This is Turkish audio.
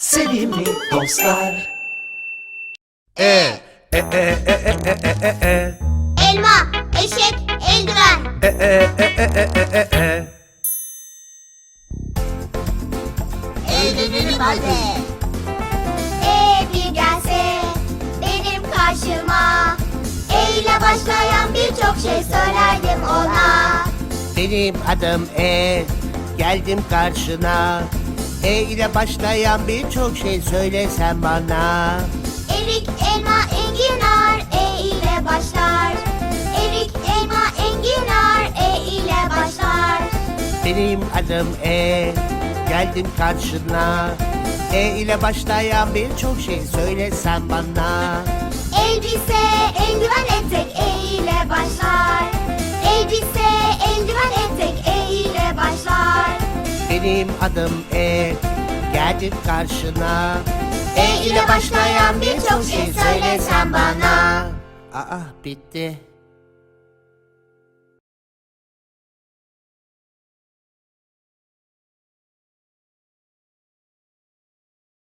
Sevimli dostlar E, e, e, e, e, e, e, e, e. Elma, eşek, eldiven. E, e, e, e, e, e, e, e. Eldivenim hadi. E bir gelse benim karşıma. E ile başlayan birçok şey söylerdim ona. Benim adım E, geldim karşına. E ile başlayan birçok şey söylesen bana. Erik, elma, enginar E ile başlar. Erik, elma, enginar E ile başlar. Benim adım E, geldim karşına. E ile başlayan birçok şey söylesen bana. Elbise, eldiven, etek E ile başlar. Elbise, Benim adım E, geldim karşına. E ile başlayan birçok şey söylesen bana. Aa bitti.